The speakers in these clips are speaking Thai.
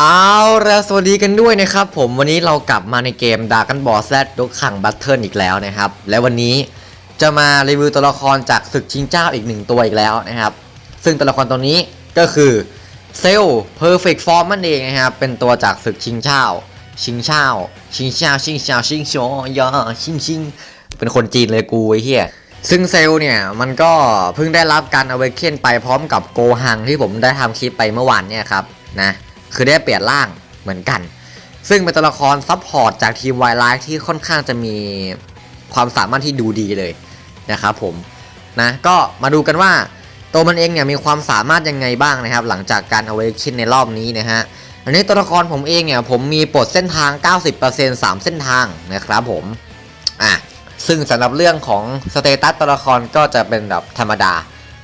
เอาละสวัสดีกันด้วยนะครับผมวันนี้เรากลับมาในเกมดากันบอสแซดดกขังบัตเทิลอีกแล้วนะครับ และวันนี้จะมารีวิวตัวละครจากศึกชิงเจ้าอีกหนึ่งตัวอีกแล้วนะครับ ซึ่งตัวละครตัวนี้ก็คือเซลเพอร์เฟกต์ฟอร์มมันเองนะครับเป็นตัวจากศึกชิงเจ้า ชิงเจ้า ชิงเจ้าชิงเจ้าชิงโชยอชิงชิงเป็นคนจีนเลยกูไอ้เหี้ยซึ่งเซลเนี่ยมันก็เพิ่งได้รับการเอาไว้เคนไปพร้อมกับโกหังที่ผมได้ทำคลิปไปเมื่อวานเนี่ยครับนะ คือได้เปลี่ยนร่างเหมือนกัน ซึ่งเป็นตัวละครซับพอร์ตจากทีมไวไลท์ที่ค่อนข้างจะมีความสามารถที่ดูดีเลยนะครับผมนะก็มาดูกันว่าตัวมันเองเนี่ยมีความสามารถยังไงบ้างนะครับ หลังจากการเอาไว้เคนในรอบนี้นะฮะอันนี้ตัวละครผมเองเนี่ยผมมีปลดเส้นทาง 90% 3 เส้นทางนะครับผมอะซึ่งสำหรับเรื่องของสเตตัสตัวละครก็จะเป็นแบบธรรมดา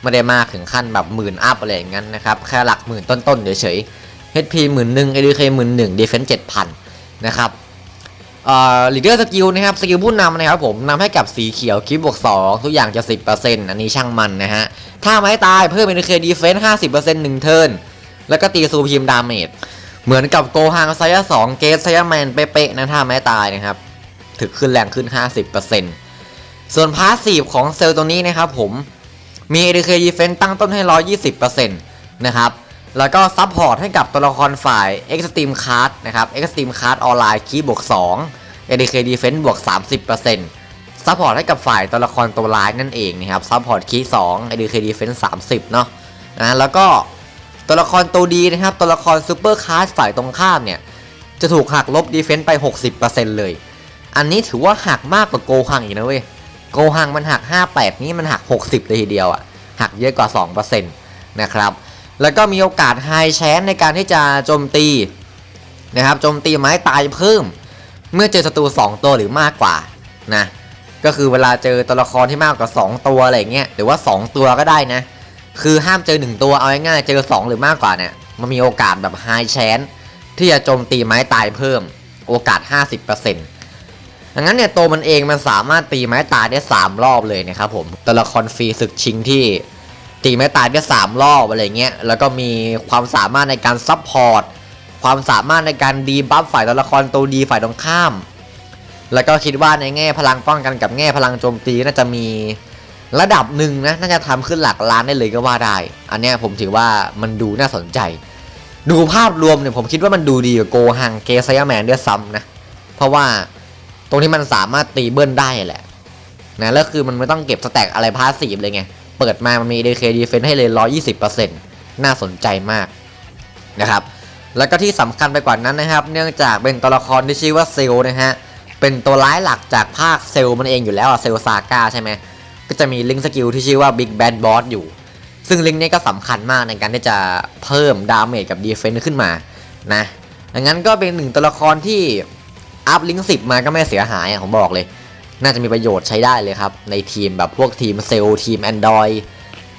ไม่ได้มากถึงขั้นแบบหมื่นอัพอะไรอย่างนั้นนะครับ แค่หลักหมื่นต้นๆเฉยๆ HP หมื่นหนึ่ง ADK หมื่นหนึ่ง Defense เจ็ดพันนะครับเอ่อ leader skill นะครับสกิลผู้นำนะครับผมนำให้กับสีเขียวคลิปบวก2ทุกอย่างจะ 10%อันนี้ช่างมันนะฮะถ้าไม่ตายเพิ่ม ADK Defense 50%หนึ่งเทิร์นแล้วก็ตีซูพิมดาเมจเหมือนกับโกฮังไซยะ2เกสไซยะแมนเป๊ะๆนะถ้าไม่ตายนะครับถึกขึ้นแรงขึ้น 50%ส่วนพาสซีฟของเซลล์ตัวนี้นะครับผมมี ADK Defense ตั้งต้นให้ 120%นะครับ แล้วก็ซัพพอร์ตให้กับตัวละครฝ่าย Extreme Card นะครับ Extreme Card ออนไลน์คีย์บวก2 ADK Defense บวก 30%ซัพพอร์ตให้กับฝ่ายตัวละครตัวร้ายนั่นเองนะครับซัพพอร์ตคีย์2 ADK Defense 30 เนาะนะแล้วก็ตัวละครตัวดีนะครับ ตัวละคร Super Card ฝ่ายตรงข้ามเนี่ย จะถูกหักลบ Defense ไป 60%เลย อันนี้ถือว่าหักมากกว่าโกหังอีกนะเว้ย โกหังมันหัก 58 นี่มันหัก 60เลยทีเดียวอะหักเยอะกว่า 2%นะครับ แล้วก็มีโอกาสไฮแชนในการที่จะโจมตีนะครับโจมตีไม้ตายเพิ่ม เมื่อเจอศัตรู2 ตัวหรือมากกว่านะก็คือเวลาเจอตัวละครที่มากกว่า 2 ตัวอะไรเงี้ยหรือว่า 2 ตัวก็ได้นะ คือห้ามเจอ 1 ตัวเอาง่ายๆเจอ 2 หรือมากกว่าเนี่ยมันมีโอกาสแบบไฮแชนที่จะโจมตีไม้ตายเพิ่ม โอกาส 50%ดังนั้นเนี่ยตัวมันเองมันสามารถตีไม้ตายได้ 3 รอบเลยนะครับผมตัวละครฟรีศึกชิงที่ ตีไม้ตายได้3รอบอะไรเงี้ยแล้วก็มีความสามารถในการซับพอร์ตความสามารถในการดีบัฟฝ่ายตัวละครตัวดีฝ่ายตรงข้าม แล้วก็คิดว่าในแง่พลังป้องกันกับแง่พลังโจมตีน่าจะมีระดับหนึ่งนะน่าจะทำขึ้นหลักล้านได้เลยก็ว่าได้ อันนี้ผมถือว่ามันดูน่าสนใจ ดูภาพรวมเนี่ยผมคิดว่ามันดูดีกว่าโกฮังเกซยาแมนด้วยซ้ำนะ เพราะว่าตรงที่มันสามารถตีเบิ้ลได้แหละนะแล้วคือมันไม่ต้องเก็บสแต็กอะไรพาสีฟเลยไง เปิดมามันมี DK Defense ให้เลย 120%น่าสนใจมากนะครับแล้วก็ที่สำคัญไปกว่านั้นนะครับ เนื่องจากเป็นตัวละครที่ชื่อว่าเซลนะฮะเป็นตัวร้ายหลักจากภาคเซลมันเองอยู่แล้วอะเซลซาก้าใช่ไหมก็จะมีลิงสกิลที่ชื่อว่า Big Bad Boss อยู่ ซึ่งลิงนี้ก็สำคัญมากในการที่จะเพิ่มดาเมจกับ Defense ขึ้นมานะดังนั้นก็เป็นหนึ่งตัวละครที่อัพลิงสิมาก็ไม่เสียหายอะผมบอกเลย น่าจะมีประโยชน์ใช้ได้เลยครับ ในทีมแบบพวกทีมเซลล์ทีม Android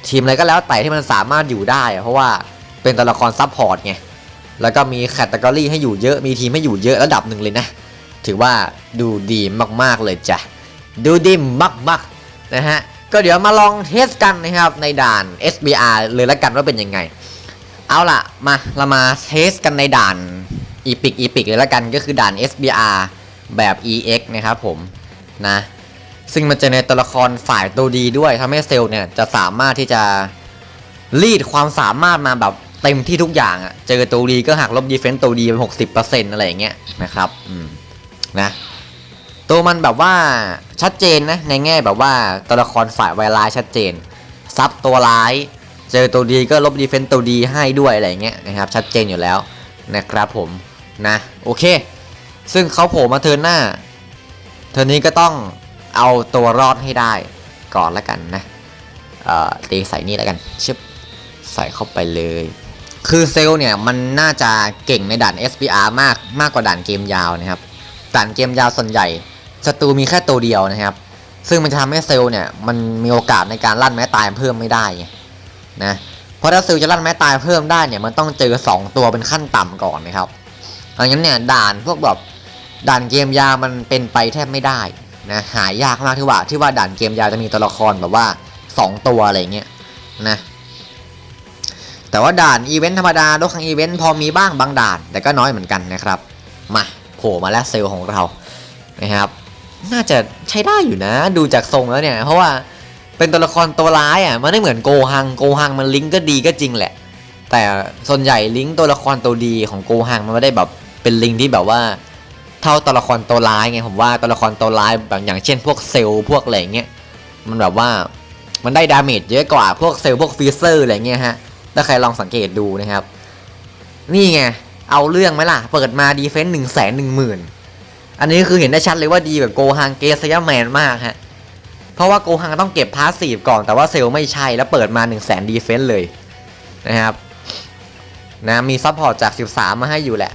ทีมอะไรก็แล้วแต่ที่มันสามารถอยู่ได้ เพราะว่าเป็นตัวละครซับพอร์ตไง แล้วก็มีแคตตากรีให้อยู่เยอะมีทีมให้อยู่เยอะระดับหนึ่งเลยนะ ถือว่าดูดีมากๆเลยจ้ะ ดูดีมากๆนะฮะ ก็เดี๋ยวมาลองเทสกันนะครับในด่าน SBR เลยละกันว่าเป็นยังไง เอาล่ะมาเรามาเทสกันในด่านอีพิกอีพิกเลยละกันก็คือด่าน SBR แบบ EX นะครับผม นะ ซึ่งมันจะในตัวละครฝ่ายตัวดีด้วยทำให้เซลล์เนี่ยจะสามารถที่จะรีดความสามารถมาแบบเต็มที่ทุกอย่างอะ่ะ เจอตัวดีก็หักลบดีเฟนต์ตัวดีไปหกสิบเปอร์เซ็นต์อะไรอย่างเงี้ยนะครับ อืม นะ ตัวมันแบบว่าชัดเจนนะ ในแง่แบบว่าตัวละครฝ่ายไวร้ายชัดเจน ซับตัวร้าย เจอตัวดีก็ลบดีเฟนต์ตัวดีให้ด้วยอะไรอย่างเงี้ยนะครับ ชัดเจนอยู่แล้วนะครับผม นะ โอเค ซึ่งเขาโผล่มาเทินหน้า เทิร์นนี้ก็ต้องเอาตัวรอดให้ได้ก่อนละกันนะเอ่อตีใส่นี่แล้วกันชึบใส่เข้าไปเลย คือเซลเนี่ยมันน่าจะเก่งในด่าน SPR มากมากกว่าด่านเกมยาวนะครับ ด่านเกมยาวส่วนใหญ่ศัตรูมีแค่ตัวเดียวนะครับ ซึ่งมันจะทำให้เซลเนี่ยมันมีโอกาสในการลั่นแม้ตายเพิ่มไม่ได้นะเพราะถ้าเซลจะลั่นแม้ตายเพิ่มได้เนี่ยมันต้องเจอ 2 ตัวเป็นขั้นต่ำก่อนนะครับดังนั้นเนี่ยด่านพวกแบบ ด่านเกมยาวมันเป็นไปแทบไม่ได้นะหายากมากที่ว่าที่ว่าด่านเกมยาวจะมีตัวละครแบบว่า 2 ตัวอะไรเงี้ยนะแต่ว่าด่านอีเวนต์ธรรมดารถคังอีเวนต์พอมีบ้างบางด่าน แต่ก็น้อยเหมือนกันนะครับ มาโผล่มาแล้วเซลล์ของเรานะครับ น่าจะใช้ได้อยู่นะ ดูจากทรงแล้วเนี่ย เพราะว่าเป็นตัวละครตัวร้ายอะมันไม่เหมือนโกฮังโกฮังมันลิงก์ก็ดีก็จริงแหละ แต่ส่วนใหญ่ลิงก์ตัวละครตัวดีของโกฮังมันไม่ได้แบบเป็นลิงก์ที่แบบว่า เท่าตัวละครตัวร้ายไงผมว่าตัวละครตัวร้ายแบบอย่างเช่นพวกเซลล์พวกอะไรเงี้ยมันแบบว่ามันได้ดาเมจเยอะกว่าพวกเซลล์พวกฟีเซอร์อะไรเงี้ยฮะถ้าใครลองสังเกตดูนะครับ นี่ไงเอาเรื่องไหมล่ะ เปิดมาดีเฟนซ์หนึ่งแสนหนึ่งหมื่นอันนี้คือเห็นได้ชัดเลยว่าดีแบบโกฮังเกสยาแมนมากฮะเพราะว่าโกฮังต้องเก็บพาสซีฟก่อนแต่ว่าเซลไม่ใช่แล้วเปิดมา1 0 0 0 0แสนดีเฟนซ์เลยนะครับนะมีซัพพอร์ตจาก 13 มาให้อยู่แหละ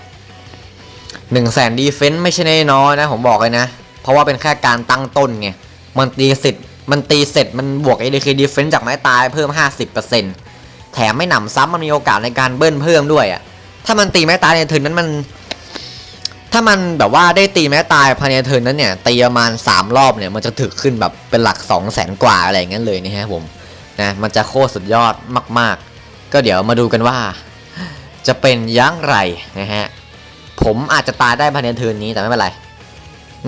1 0 0 0 0แสนดีเฟนซ์ไม่ใช่น้อยนะ ผมบอกเลยนะ เพราะว่าเป็นแค่การตั้งต้นไง มันตีเสร็จมันตีเสร็จมันบวก ADK Defense จากไม้ตายเพิ่ม 50%แถมไม่หนำซ้ำมันมีโอกาสในการเบิ้ลเพิ่มด้วยอะ่ะ ถ้ามันตีไม้ตายในเทิร์นนั้นมัน ถ้ามันแบบว่าได้ตีแม้ตายภายในเทิร์นนั้นเนี่ยตีประมาณ 3 รอบเนี่ยมันจะถึกขึ้นแบบเป็นหลัก 2 0 0แสนกว่าอะไรอย่างนั้นเลยนะฮะผมนะมันจะโคตรสุดยอดมาก ๆ ก็เดี๋ยวมาดูกันว่า จะเป็นอยังไรนะฮะ ผมอาจจะตายได้ภายในเทิร์นนี้แต่ไม่เป็นไร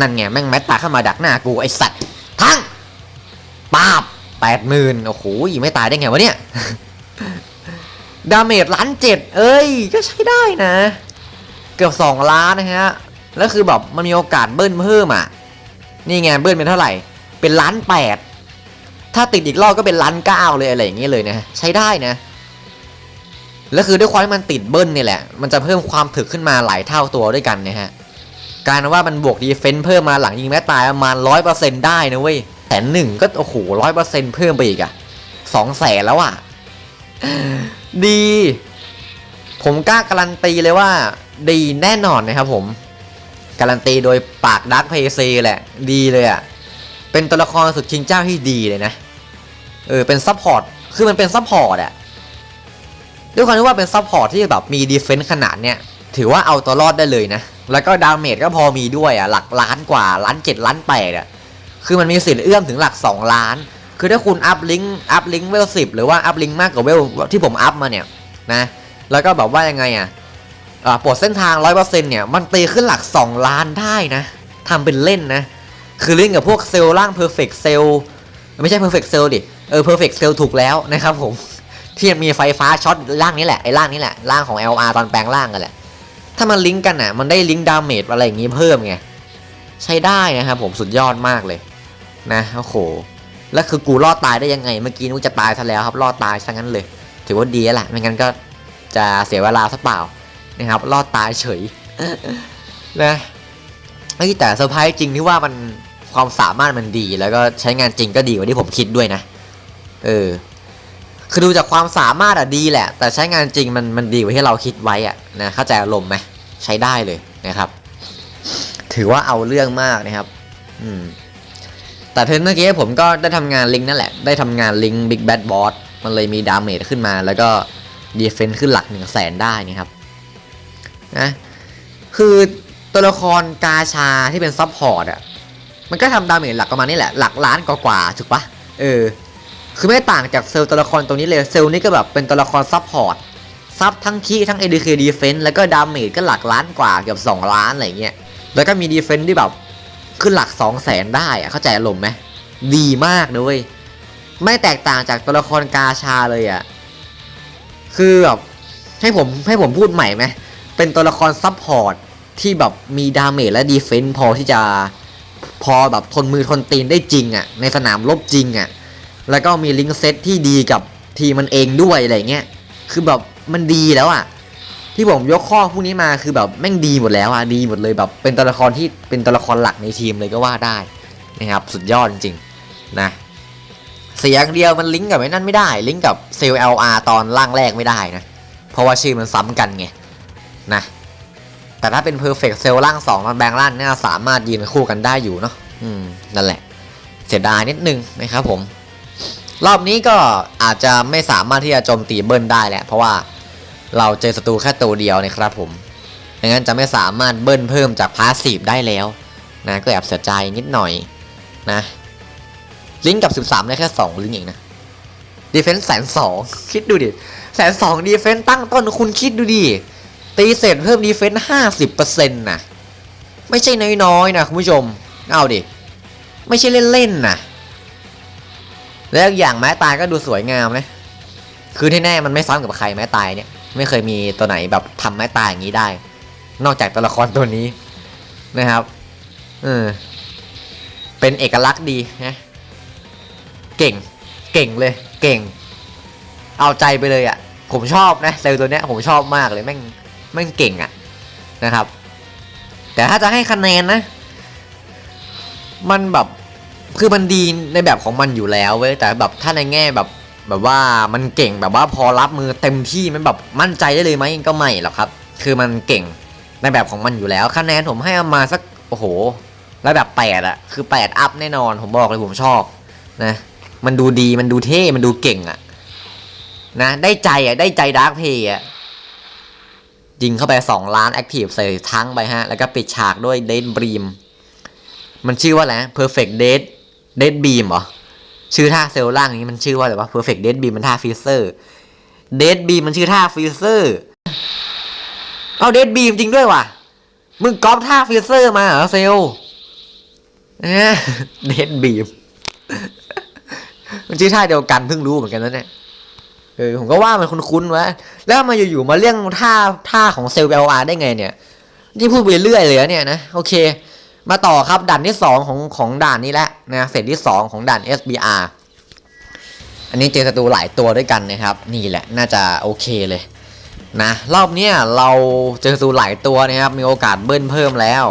นั่นไงแม่งแม้ตายเข้ามาดักหน้ากูไอสัตว์ ทั้งปาบแปดหมื่นโอ้โหไม่ตายได้ไงวะเนี่ย ดาเมจล้านเจ็ดเอ้ย ก็ใช้ได้นะ เกือบสองล้านนะฮะ แล้วคือแบบมันมีโอกาสเบิ้ลเพิ่มอะ นี่ไงเบิ้ลเป็นเท่าไหร่ เป็นล้านแปดถ้าติดอีกรอบก็เป็นล้านเก้าเลยอะไรอย่างเงี้ยเลยนะ ใช้ได้นะ แล้วคือด้วยความที่มันติดเบิ้ลนี่แหละ มันจะเพิ่มความถึกขึ้นมาหลายเท่าตัวด้วยกันนะฮะ การว่ามันบวกดีเฟนต์เพิ่มมาหลังยิงแม้ตายประมาณร้อยเปอร์เซ็นต์ได้นะเว้ยแสนหนึ่งก็โอ้โหร้อยเปอร์เซ็นต์เพิ่มไปอีกอะสองแสนแล้วอะดี ผมกล้าการันตีเลยว่าดีแน่นอนนะครับผม การันตีโดยปากดักเพย์ซีแหละ ดีเลยอะเป็นตัวละครสุดชิงเจ้าที่ดีเลยนะ เออเป็นซัพพอร์ต คือมันเป็นซัพพอร์ตอะ ด้วยความที่ว่าเป็นซัพพอร์ตที่แบบมีดีเฟนส์ขนาดเนี้ยถือว่าเอาตัวรอดได้เลยนะ แล้วก็ดาเมจก็พอมีด้วยอะหลักล้านกว่าล้านเจ็ดล้านแปดอะคือมันมีสิทธิ์เอื้อมถึงหลัก 2 ล้าน คือถ้าคุณอัพลิงก์อัพลิงก์เวลสิหรือว่าอัพลิงก์มากกว่าเวลที่ผมอัพมาเนี่ยนะแล้วก็แบบว่ายังไงอะอ่าปลดเส้นทาง 100%เนี่ยมันตีขึ้นหลัก 2 ล้านได้นะทำเป็นเล่นนะ คือเล่นกับพวกเซลล์ร่าง Perfect Cell ไม่ใช่ Perfect Cell ดิ เออ Perfect Cell ถูกแล้วนะครับผม ที่มีไฟฟ้าช็อตร่างนี้แหละไอ้ร่างนี้แหละร่างของ LR ตอนแปลงร่างกันแหละถ้ามันลิงก์กันอะมันได้ลิงก์ดาเมจอะไรอย่างงี้เพิ่มไงใช้ได้นะครับผมสุดยอดมากเลยนะโอ้โหแล้วคือกูรอดตายได้ยังไง เมื่อกี้นูจะตายซะแล้วครับรอดตายซะงั้นเลย ถือว่าดีแล้วแหละไม่งั้นก็จะเสียเวลาซะเปล่านะครับรอดตายเฉยนะเฮ้แต่เซอร์ไพรส์จริงที่ว่ามันความสามารถมันดี แล้วก็ใช้งานจริงก็ดีกว่าที่ผมคิดด้วยนะ เออ คือดูจากความสามารถอะดีแหละ แต่ใช้งานจริงมันมันดีกว่าที่เราคิดไว้อะนะเข้าใจอารมณ์ไหมใช้ได้เลยนะครับ ถือว่าเอาเรื่องมากนะครับ อืมแต่เทนเมื่อกี้ผมก็ได้ทำงานลิงนั่นแหละ ได้ทำงานลิงก์ Big Bad Boss มันเลยมีดาเมจขึ้นมา แล้วก็ดีเฟนซ์ขึ้นหลัก1 0 0 0 0แสนได้นะครับนะคือตัวละครกาชาที่เป็นซับพอร์ตอะมันก็ทำดาเมจหลักประมาณนี้แหละ หลักล้านกว่าๆถูกปะเออ คือไม่ต่างจากเซลล์ตัวละครตัวนี้เลย เซลล์นี่ก็แบบเป็นตัวละครซับพอร์ต ซับทั้งคีทั้ง ADK Defense แล้วก็ดาเมจก็หลักล้านกว่าเกือบ2 ล้านอะไรเงี้ย แล้วก็มีดีเฟนซ์ที่แบบขึ้นหลัก 2 0 0แสนได้อะเข้าใจอารมณ์ไหม ดีมากนะเว้ยไม่แตกต่างจากตัวละครกาชาเลยอะคือแบบให้ผมให้ผมพูดใหม่ไหม เป็นตัวละครซับพอร์ตที่แบบมีดาเมจและดีเฟนซ์พอที่จะพอแบบทนมือทนตีนได้จริงอะ่ะในสนามรบจริงอะ่ะ แล้วก็มีลิงก์เซตที่ดีกับทีมันเองด้วยอะไรเงี้ย คือแบบมันดีแล้วอะ่ะ ที่ผมยกข้อพวกนี้มาคือแบบแม่งดีหมดแล้วอะ่ะดีหมดเลยแบบเป็นตัวละครที่เป็นตัวละครหลักในทีมเลยก็ว่าได้นะครับสุดยอดจริงๆนะเสียงเดียวมันลิงก์กับไอ้นั่นไม่ได้ ลิงก์กับเซลล์ LR ตอนล่างแรกไม่ได้นะ เพราะว่าชื่อมันซ้ำกันไงนะแต่ถ้าเป็น Perfect Cell ร่าง2มันแบงร่างเนี่ยสามารถยืนคู่กันได้อยู่เนาะอืมนั่นแหละ เสียดายนิดนึงนะครับผม รอบนี้ก็อาจจะไม่สามารถที่จะโจมตีเบิร์นได้แหละ เพราะว่าเราเจอศัตรูแค่ตัวเดียวนะครับผมดังนั้นจะไม่สามารถเบิร์นเพิ่มจากพาสซีฟได้แล้วนะก็แอบเสียใจนิดหน่อยนะลิงก์กับ 13 ได้แค่ 2 ลิงก์เองนะดีเฟนส์แสนสองคิดดูดิแสนสองดีเฟนต์ตั้งต้นคุณคิดดูดิ ตีเสร็จเพิ่มดีเฟนต์ห้าสิบเปอร์เซ็นต์นะไม่ใช่น้อยๆนะคุณผู้ชม เอาดิ ไม่ใช่เล่นๆนะ แล้วอย่างไม้ตายก็ดูสวยงามนะคือที่แน่มันไม่ซ้ำกับใครไม้ตายเนี่ย ไม่เคยมีตัวไหนแบบทำไม้ตายอย่างนี้ได้ นอกจากตัวละครตัวนี้นะครับเออเป็นเอกลักษณ์ดีนะเก่งเก่งเลย เก่ง เอาใจไปเลยอะ่ะ ผมชอบนะเซลตัวเนี้ยผมชอบมากเลยแม่งแม่งเก่งอะ่ะนะครับ แต่ถ้าจะให้คะแนนนะ มันแบบ คือมันดีในแบบของมันอยู่แล้วเว้ยแต่แบบถ้าในแง่แบบแบบว่ามันเก่งแบบว่าพอรับมือเต็มที่มันแบบมั่นใจได้เลยไหมก็ไม่หรอกครับ คือมันเก่งในแบบของมันอยู่แล้วคะแนนผมให้มาสักโอ้โหระดับแปดอะคือแปดอัพแน่นอนผมบอกเลยผมชอบนะมันดูดีมันดูเท่มันดูเก่งอะนะได้ใจอะได้ใจดาร์กเพย์อะยิงเข้าไป 2 ล้านแอคทีฟใส่ทั้งไปฮะ แล้วก็ปิดฉากด้วยเดดบรีม มันชื่อว่าอะไรนะ perfect dead dead beam เหรอ ชื่อท่าเซลล์ล่างนี้มันชื่อว่าอะไรวะ perfect dead beam มันท่าฟีเซอร์ dead beam มันชื่อท่าฟีเซอร์เอา dead beam จริงด้วยว่ะ มึงก๊อปท่าฟีเซอร์มาเหรอเซลล์เนี่ย dead beam มันชื่อท่าเดียวกันเพิ่งรู้เหมือนกันนะเนี่ยเออผมก็ว่ามันคุ้นๆวะแล้วมาอยู่ๆมาเรื่องท่าท่าของเซลล์ LR ได้ไงเนี่ย ที่พูดไปเรื่อยเลยเนี่ยนะ โอเค มาต่อครับด่านที่ 2 ของของด่านนี้แหละนะเฟสที่ 2 ของด่าน SBR อันนี้เจอศัตรูหลายตัวด้วยกันนะครับ นี่แหละน่าจะโอเคเลยนะรอบนี้เราเจอศัตรูหลายตัวนะครับ มีโอกาสเบิ้ลเพิ่มแล้ว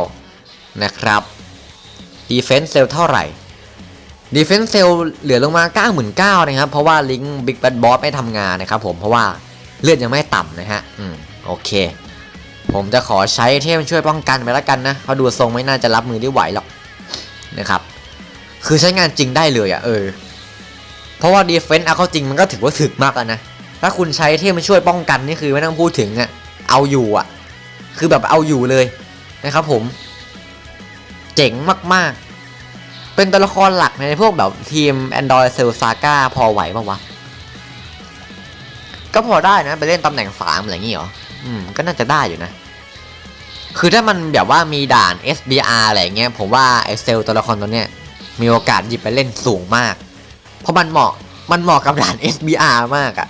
นะครับดีเฟนส์เซลเท่าไหร่ดีเฟนส์เซลเหลือลงมา 99,000นะครับ เพราะว่าลิงก์บิ๊กแบดบอสไม่ทำงานนะครับผมเพราะว่าเลือดยังไม่ต่ำนะฮะอืมโอเค ผมจะขอใช้เทพช่วยป้องกันไปแล้วกันนะเพราะดูทรงไม่น่าจะรับมือได้ไหวหรอกนะครับคือใช้งานจริงได้เลยอะ่ะเออ เพราะว่าดีเฟนต์เอาเข้าจริงมันก็ถือว่าถึกมากแล้วนะ ถ้าคุณใช้เทพมาช่วยป้องกันนี่คือไม่ต้องพูดถึงอะ่ะเอาอยู่อะ่ะ คือแบบเอาอยู่เลยนะครับผม เจ๋งมากๆ เป็นตัวละครหลักในพวกแบบทีม Android Cell Saga พอไหวปะวะ ก็พอได้นะ ไปเล่นตำแหน่งสามอะไรอย่างงี้เหรอ อืมก็น่าจะได้อยู่นะ คือถ้ามันแบบว่ามีด่าน SBR อะไรเงี้ย ผมว่าไอเซลตัวละครตัวเนี้ยมีโอกาสหยิบไปเล่นสูงมาก เพราะมันเหมาะมันเหมาะกับด่าน SBR มากอะ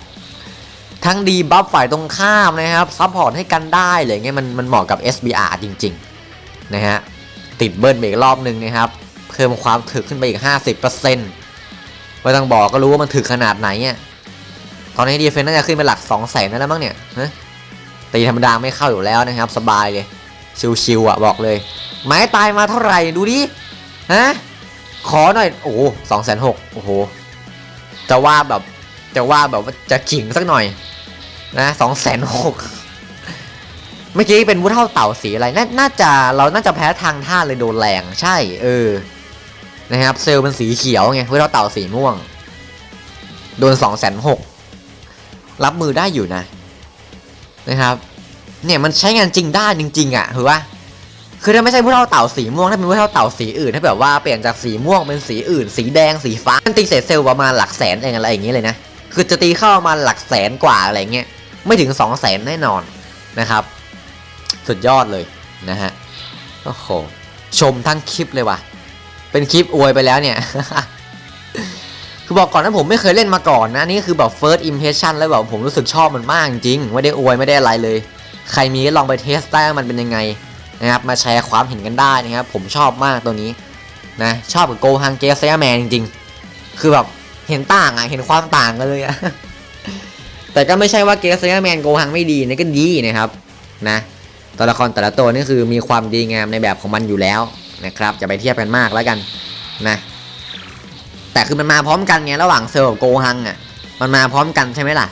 ทั้งดีบัฟฝ่ายตรงข้ามนะครับซัพพอร์ตให้กันได้อะไรเงี้ยมันมันเหมาะกับ SBR จริง ๆ นะฮะ ติดเบิร์นไปอีกรอบหนึ่งนะครับ เพิ่มความถึกขึ้นไปอีก 50%ไม่ต้องบอกก็รู้ว่ามันถึกขนาดไหนเนี่ยตอนนี้ดีเฟนน่าจะขึ้นไปหลัก 2 0 0แสนแล้วมั้งเนี่ยฮะ ตีธรรมดาไม่เข้าอยู่แล้วนะครับ สบายเลย ชิวๆอะบอกเลย ไม้ตายมาเท่าไหร่ดูดิฮะขอหน่อย โอ้สองแสนหกโอ้โห จะว่าแบบจะว่าแบบว่าจะขิงสักหน่อย นะสองแสนหกเมื่อกี้เป็นวุ้เท่าเต่าสีอะไรนน่าจะเราน่าจะแพ้ทางท่าเลยโดนแรงใช่ เออ นะครับ เซลล์เป็นสีเขียวไงวุ้เท่าเต่าสีม่วง โดนสองแสนหกรับมือได้อยู่นะ นะครับ เนี่ยมันใช้งานจริงได้จริง ๆอะถือว่าคือถ้าไม่ใช่ผู้เท่าเต่าสีม่วงถ้าเป็นผู้เท่าเต่าสีอื่นถ้าแบบว่าเปลี่ยนจากสีม่วงเป็นสีอื่น สีแดงสีฟ้ามันตีเศษเซลล์ประมาณหลักแสนเองอะไรอย่างเงี้ยเลยนะคือจะตีเข้ามาหลักแสนกว่าอะไรเงี้ยไม่ถึง2 0 0แสนแน่นอนนะครับ สุดยอดเลยนะฮะโอ้โหชมทั้งคลิปเลยว่ะ เป็นคลิปอวยไปแล้วเนี่ย คือบอกก่อนนะผมไม่เคยเล่นมาก่อนนะนี่คือแบบ first impression แล้วแบบผมรู้สึกชอบมันมากจริงไม่ได้อวยไม่ได้อะไรเลย ใครมีก็ลองไปเทสได้ว่ามันเป็นยังไงนะครับมาแชร์ความเห็นกันได้นะครับผมชอบมากตัวนี้นะชอบกับโกฮังเกสเซียแมนจริงๆ คือแบบเห็นต่างอะเห็นความต่างกันเลยอะแต่ก็ไม่ใช่ว่าเกสเซียแมนโกฮังไม่ดีนะก็ดีนะครับนะตัวละครแต่ละตัวนี่คือมีความดีงามในแบบของมันอยู่แล้วนะครับจะไปเทียบกันมากแล้วกันนะ แต่คือมันมาพร้อมกันไงระหว่างเซลล์กับโกฮังอะ มันมาพร้อมกันใช่ไหมล่ะ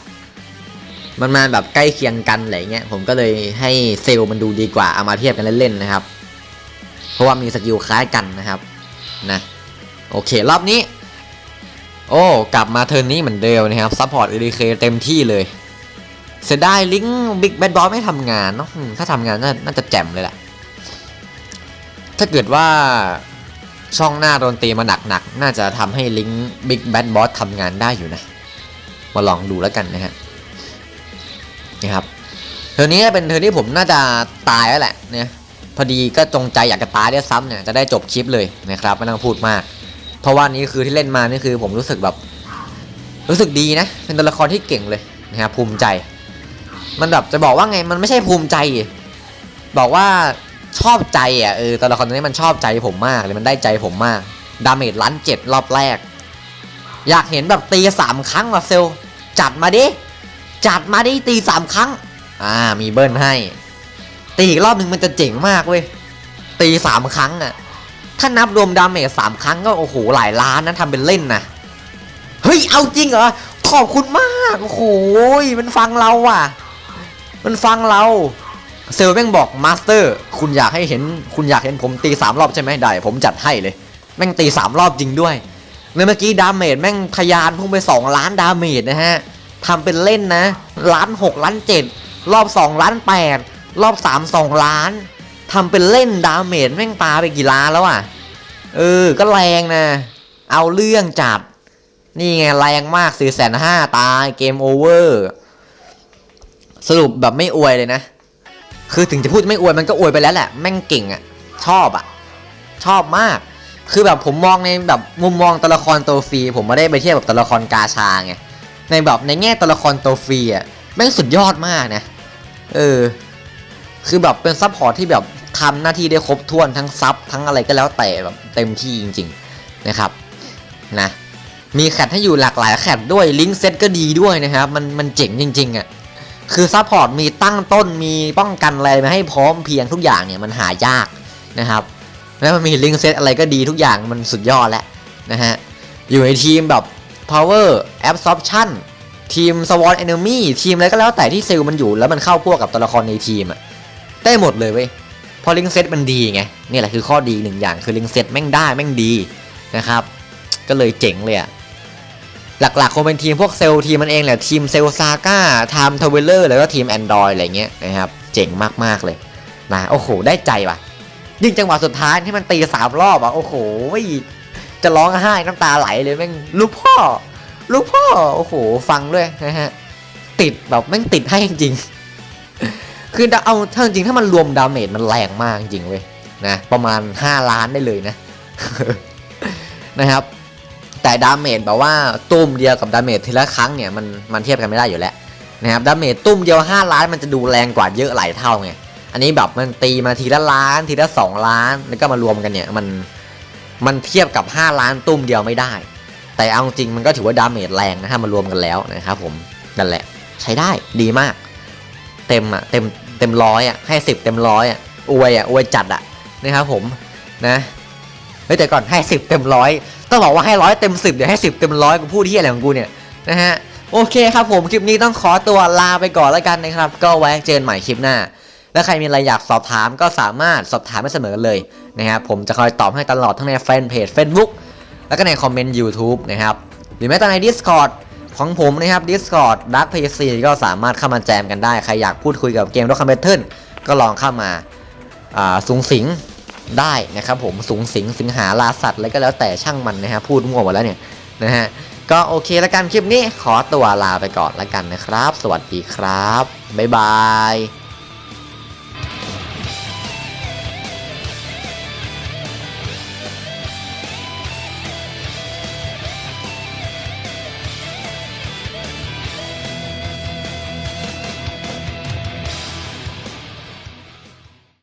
มันมาแบบใกล้เคียงกันอะไรเงี้ย ผมก็เลยให้เซลล์มันดูดีกว่า เอามาเทียบกันเล่นๆนะครับ เพราะว่ามีสกิลคล้ายกันนะครับ นะ โอเครอบนี้ โอ้ กลับมาเทิร์นนี้เหมือนเดิมนะครับ ซัพพอร์ต EDK เต็มที่เลย เสียดายลิงบิ๊กแบดบอสไม่ทำงานเนาะ ถ้าทำงานน่าน่าจะแจ่มเลยแหละ ถ้าเกิดว่า ช่องหน้าโดนตีมาหนักๆ น่าจะทำให้ลิงก์ Big Bad Boss ทำงานได้อยู่นะ มาลองดูแล้วกันนะฮะนะครับเทอนี้เป็นเทอที่ผมน่าจะตายแล้วแหละเนี่ยพอดีก็จงใจอยากจะตายได้ซ้ำเนี่ยจะได้จบคลิปเลยนะครับไม่ต้องพูดมาก เพราะว่านี้คือที่เล่นมานี่คือผมรู้สึกแบบ รู้สึกดีนะ เป็นตัวละครที่เก่งเลยนะครับภูมิใจ มันแบบจะบอกว่าไงมันไม่ใช่ภูมิใจ บอกว่า ชอบใจอะเออตัวละครตัวนี้มันชอบใจผมมากเลยมันได้ใจผมมากดาเมจล้านเจ็ดรอบแรก อยากเห็นแบบตีสามครั้งวะเซลจัดมาดิ จัดมาดิตีสามครั้ง อ่ามีเบิ้ลให้ ตีอีกรอบหนึ่งมันจะเจ๋งมากเว้ยตีสามครั้งอะถ้านับรวมดาเมจสามครั้งก็โอ้โหหลายล้านนะทำเป็นเล่นนะเฮ้ยเอาจริงเหรอขอบคุณมากโอ้โหมันฟังเราอะ มันฟังเรา เซลแม่งบอกมาสเตอร์คุณอยากให้เห็นคุณอยากเห็นผมตีสามรอบใช่ไหมได้ผมจัดให้เลย แม่งตีสามรอบจริงด้วยเมื่อกี้ดาเมจแม่งทะยานพุ่งไป 2 ล้านดาเมจนะฮะทำเป็นเล่นนะล้าน6ล้าน7รอบ 2 ล้าน8รอบ 3 2 ล้านทำเป็นเล่นดาเมจแม่งปาไปกี่ล้านแล้วอะเออก็แรงนะ เอาเรื่องจัด นี่ไงแรงมาก4 5 0 0 0ตายเกมโอเวอร์สรุปแบบไม่อวยเลยนะ คือถึงจะพูดไม่อวยมันก็อวยไปแล้วแหละแม่งเก่งอะชอบอะชอบมาก คือแบบผมมองในแบบมุมมองตัวละครตัวฟรีผมไม่ได้ไปเทียบกับตัวละครกาชาไงในแบบในแง่ตัวละครตัวฟรีอะแม่งสุดยอดมากนะเออคือแบบเป็นซัพพอร์ตที่แบบทำหน้าที่ได้ครบถ้วนทั้งซับทั้งอะไรก็แล้วแต่แบบเต็มที่จริง ๆนะครับนะมีแคทให้อยู่หลากหลายแคทด้วยลิงก์เซตก็ดีด้วยนะครับ มันมันเจ๋งจริงๆอะ คือซัพพอร์ตมีตั้งต้นมีป้องกันอะไรมาให้พร้อมเพียงทุกอย่างเนี่ยมันหายากนะครับ แล้วมันมีลิงเซตอะไรก็ดีทุกอย่างมันสุดยอดแล้วนะฮะ อยู่ในทีมแบบ power absorption ทีม SWOT enemy ทีมอะไรก็แล้วแต่ที่เซลล์มันอยู่แล้วมันเข้าพวกกับตัวละครในทีมอะได้หมดเลยเว้ยพราะลิงเซตมันดีไงนี่แหละคือข้อดีหนึ่งอย่างคือลิงเซตแม่งได้แม่งดีนะครับ ก็เลยเจ๋งเลยอะ หลักๆคงเป็นทีมพวกเซลทีมมันเองแหละทีมเซลซาก้าไทม์ทาวเวลเลอร์แล้วก็ทีม Android อะไรเงี้ยนะครับเจ๋งมากๆเลยนะโอ้โห ได้ใจว่ะ ยิ่งจังหวะสุดท้ายที่มันตีสามรอบอะโอ้โหจะร้องไห้น้ำตาไหลเลยแม่งลูกพ่อ ลูกพ่อโอ้โห ฟังด้วยนะฮะติดแบบแม่งติดให้จริงๆคือเอาถ้าจริงถ้ามันรวมดาเมจมันแรงมากจริงเว้ยนะประมาณ 5 ล้านได้เลยนะนะครับ แต่ดาเมจแบบว่าตุ้มเดียวกับดาเมจทีละครั้งเนี่ยมันมันเทียบกันไม่ได้อยู่แล้วนะครับดาเมจตุ้มเดียว 5 ล้านมันจะดูแรงกว่าเยอะหลายเท่าไงอันนี้แบบมันตีมาทีละล้านทีละสองล้านแล้วก็มารวมกันเนี่ยมันมันเทียบกับ 5 ล้านตุ้มเดียวไม่ได้ แต่เอาจริงมันก็ถือว่าดาเมจแรงนะถ้ามารวมกันแล้วนะครับผมนั่นแหละใช้ได้ดีมาก เต็มอะเต็มเต็มร้อยอะให้สิบเต็มร้อยอะอวยอะอวยจัดอะนะครับผมนะเฮ้ยแต่ก่อนให้สิบเต็มร้อย ต้องบอกว่าให้ร้อยเต็มสิบเดี๋ยวให้สิบเต็มร้อยกูพูดที่อะไรของกูเนี่ยนะฮะโอเคครับผมคลิปนี้ต้องขอตัวลาไปก่อนแล้วกันนะครับ ก็ไว้เจอกันใหม่คลิปหน้าถ้าใครมีอะไรอยากสอบถามก็สามารถสอบถามได้เสมอเลยนะครับผมจะคอยตอบให้ตลอดทั้งในแฟนเพจ Facebook แล้วก็ในคอมเมนต์ YouTube นะครับหรือแม้แต่ใน Discord ของผมนะครับ Discord Dark PC ก็สามารถเข้ามาแจมกันได้ ใครอยากพูดคุยกับเกม Rock Battle ก็ลองเข้ามาสูงสิง ได้นะครับผมสูงสิงสิงหาลาสัตว์อะไรก็แล้วแต่ช่างมันนะฮะพูดมั่วหมดแล้วเนี่ยนะฮะก็โอเคแล้วกันคลิปนี้ขอตัวลาไปก่อนแล้วกันนะครับ สวัสดีครับ บ๊ายบาย